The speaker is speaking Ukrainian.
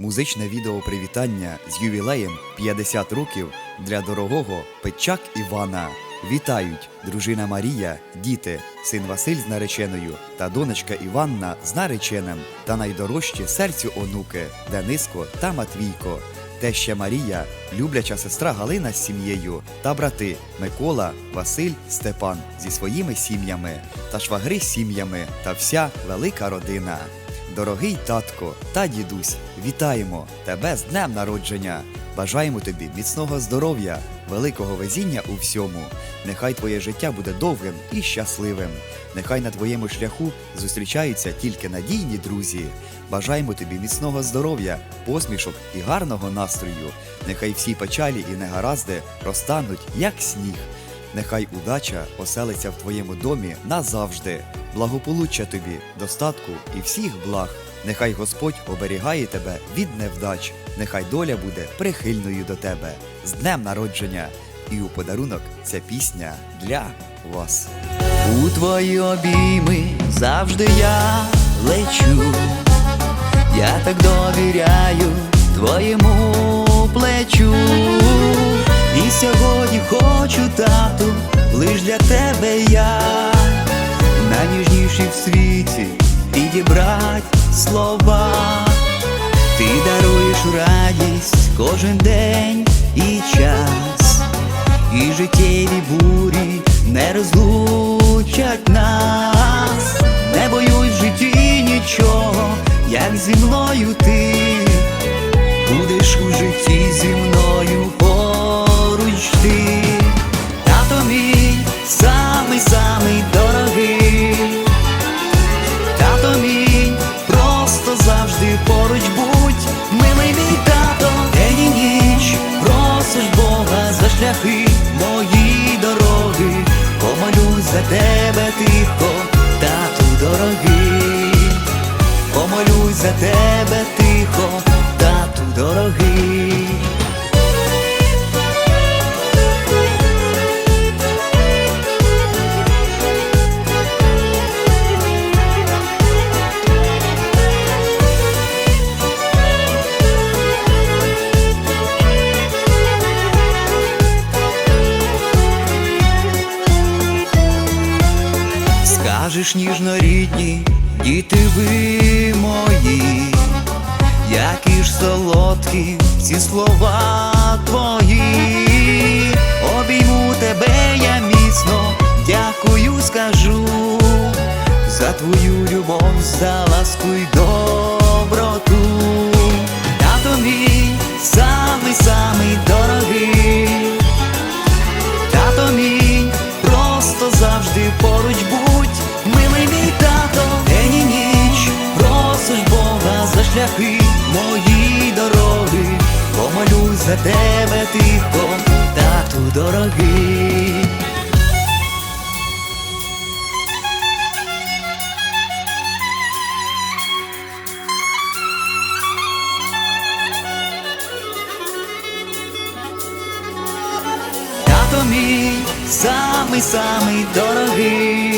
Музичне відео привітання з ювілеєм 50 років для дорогого Петчак Івана. Вітають дружина Марія, діти, син Василь з нареченою та донечка Іванна з нареченим та найдорожчі серцю онуки Дениско та Матвійко. Теща Марія, любляча сестра Галина з сім'єю та брати Микола, Василь, Степан зі своїми сім'ями та швагри з сім'ями та вся велика родина. Дорогий татко та дідусь, вітаємо тебе з днем народження. Бажаємо тобі міцного здоров'я, великого везіння у всьому. Нехай твоє життя буде довгим і щасливим. Нехай на твоєму шляху зустрічаються тільки надійні друзі. Бажаємо тобі міцного здоров'я, посмішок і гарного настрою. Нехай всі печалі і негаразди розтануть, як сніг. Нехай удача оселиться в твоєму домі назавжди. Благополуччя тобі, достатку і всіх благ. Нехай Господь оберігає тебе від невдач. Нехай доля буде прихильною до тебе. З днем народження! І у подарунок ця пісня для вас. У твої обійми завжди я лечу, я так довіряю твоєму хочу, тату, лиш для тебе я, найніжніші в світі підібрать слова. Ти даруєш радість кожен день і час, і життєві бурі не розлучать нас, не боюсь в житті нічого, як зі мною ти. Будеш у житті зі мною поруч ти, за тебе тихо, тату дорогий, помолюсь за тебе тихо, Скажеш ніжно діти ви мої, які ж солодкі ці слова твої, обійму тебе я міцно, дякую, скажу за твою любов, за ласку й доброту. Тато мій самий самий дорогий. Шляхи мої дороги, помолюсь за тебе тихо, тату дорогий. Тато мій самий самий дорогий,